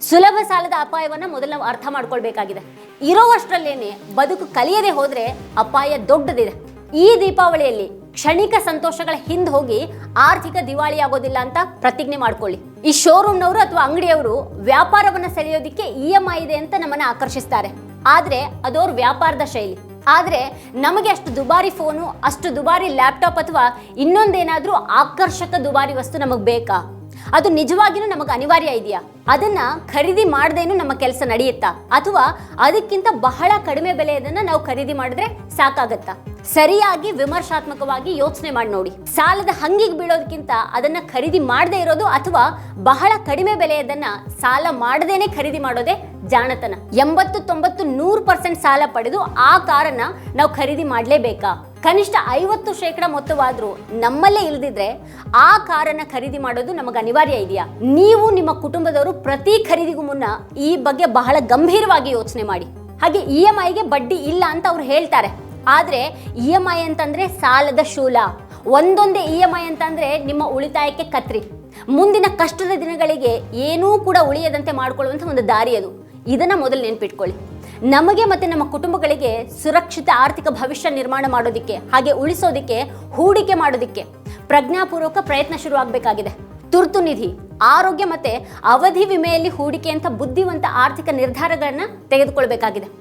ಸುಲಭ ಸಾಲದ ಅಪಾಯವನ್ನು ಮೊದಲು ನಾವು ಅರ್ಥ ಮಾಡ್ಕೊಳ್ಬೇಕಾಗಿದೆ. ಇರೋವಷ್ಟರಲ್ಲೇನೆ ಬದುಕು ಕಲಿಯದೆ ಹೋದರೆ ಅಪಾಯ ದೊಡ್ಡದಿದೆ. ಈ ದೀಪಾವಳಿಯಲ್ಲಿ ಕ್ಷಣಿಕ ಸಂತೋಷಗಳ ಹಿಂದೆ ಹೋಗಿ ಆರ್ಥಿಕ ದಿವಾಳಿ ಆಗೋದಿಲ್ಲ ಅಂತ ಪ್ರತಿಜ್ಞೆ ಮಾಡ್ಕೊಳ್ಳಿ. ಈ ಶೋರೂಮ್ನವರು ಅಥವಾ ಅಂಗಡಿಯವರು ವ್ಯಾಪಾರವನ್ನ ಸೆಳೆಯೋದಿಕ್ಕೆ ಇ ಎಂ ಐ ಇದೆ ಅಂತ ನಮ್ಮನ್ನ ಆಕರ್ಷಿಸ್ತಾರೆ. ಆದ್ರೆ ಅದವ್ರ ವ್ಯಾಪಾರದ ಶೈಲಿ. ಆದ್ರೆ ನಮಗೆ ಅಷ್ಟು ದುಬಾರಿ ಫೋನು, ಅಷ್ಟು ದುಬಾರಿ ಲ್ಯಾಪ್ಟಾಪ್ ಅಥವಾ ಇನ್ನೊಂದೇನಾದರೂ ಆಕರ್ಷಕ ದುಬಾರಿ ವಸ್ತು ನಮಗೆ ಬೇಕಾ? ಅದು ನಿಜವಾಗಿಯೂ ನಮಗೆ ಅನಿವಾರ್ಯ ಇದೆಯಾ? ಅದನ್ನ ಖರೀದಿ ಮಾಡದೇನು ನಮ್ಮ ಕೆಲಸ ನಡೆಯುತ್ತಾ? ಅಥವಾ ಅದಕ್ಕಿಂತ ಬಹಳ ಕಡಿಮೆ ಬೆಲೆಯದನ್ನ ನಾವು ಖರೀದಿ ಮಾಡಿದ್ರೆ ಸಾಕಾಗತ್ತಾ? ಸರಿಯಾಗಿ ವಿಮರ್ಶಾತ್ಮಕವಾಗಿ ಯೋಚನೆ ಮಾಡಿ ನೋಡಿ. ಸಾಲದ ಹಂಗಿಗೆ ಬೀಳೋದಕ್ಕಿಂತ ಅದನ್ನ ಖರೀದಿ ಮಾಡದೇ ಇರೋದು ಅಥವಾ ಬಹಳ ಕಡಿಮೆ ಬೆಲೆಯದನ್ನ ಸಾಲ ಮಾಡದೇನೆ ಖರೀದಿ ಮಾಡೋದೇ ಜಾಣತನ. ಎಂಬತ್ತು ತೊಂಬತ್ತು ನೂರು ಪರ್ಸೆಂಟ್ ಸಾಲ ಪಡೆದು ಆ ಕಾರನ್ನ ನಾವು ಖರೀದಿ ಮಾಡಲೇಬೇಕಾ? ಕನಿಷ್ಠ ಐವತ್ತು ಶೇಕಡ ಮೊತ್ತವಾದರೂ ನಮ್ಮಲ್ಲೇ ಇಲ್ದಿದ್ರೆ ಆ ಕಾರನ್ನ ಖರೀದಿ ಮಾಡೋದು ನಮಗೆ ಅನಿವಾರ್ಯ ಇದೆಯಾ? ನೀವು ನಿಮ್ಮ ಕುಟುಂಬದವರು ಪ್ರತಿ ಖರೀದಿಗೂ ಮುನ್ನ ಈ ಬಗ್ಗೆ ಬಹಳ ಗಂಭೀರವಾಗಿ ಯೋಚನೆ ಮಾಡಿ. ಹಾಗೆ ಇ ಎಂ ಐಗೆ ಬಡ್ಡಿ ಇಲ್ಲ ಅಂತ ಅವ್ರು ಹೇಳ್ತಾರೆ. ಆದರೆ ಇ ಎಂ ಐ ಅಂತಂದ್ರೆ ಸಾಲದ ಶೂಲ. ಒಂದೊಂದೇ ಇ ಎಂ ಐ ಅಂತಂದ್ರೆ ನಿಮ್ಮ ಉಳಿತಾಯಕ್ಕೆ ಕತ್ರಿ. ಮುಂದಿನ ಕಷ್ಟದ ದಿನಗಳಿಗೆ ಏನೂ ಕೂಡ ಉಳಿಯದಂತೆ ಮಾಡ್ಕೊಳ್ಳುವಂಥ ಒಂದು ದಾರಿ ಅದು. ಇದನ್ನು ಮೊದಲು ನೆನ್ಪಿಟ್ಕೊಳ್ಳಿ. ನಮಗೆ ಮತ್ತು ನಮ್ಮ ಕುಟುಂಬಗಳಿಗೆ ಸುರಕ್ಷಿತ ಆರ್ಥಿಕ ಭವಿಷ್ಯ ನಿರ್ಮಾಣ ಮಾಡೋದಿಕ್ಕೆ, ಹಾಗೆ ಉಳಿಸೋದಿಕ್ಕೆ, ಹೂಡಿಕೆ ಮಾಡೋದಿಕ್ಕೆ ಪ್ರಜ್ಞಾಪೂರ್ವಕ ಪ್ರಯತ್ನ ಶುರುವಾಗಬೇಕಾಗಿದೆ. ತುರ್ತು ನಿಧಿ, ಆರೋಗ್ಯ ಮತ್ತೆ ಅವಧಿ ವಿಮೆಯಲ್ಲಿ ಹೂಡಿಕೆ ಅಂತ ಬುದ್ಧಿವಂತ ಆರ್ಥಿಕ ನಿರ್ಧಾರಗಳನ್ನು ತೆಗೆದುಕೊಳ್ಬೇಕಾಗಿದೆ.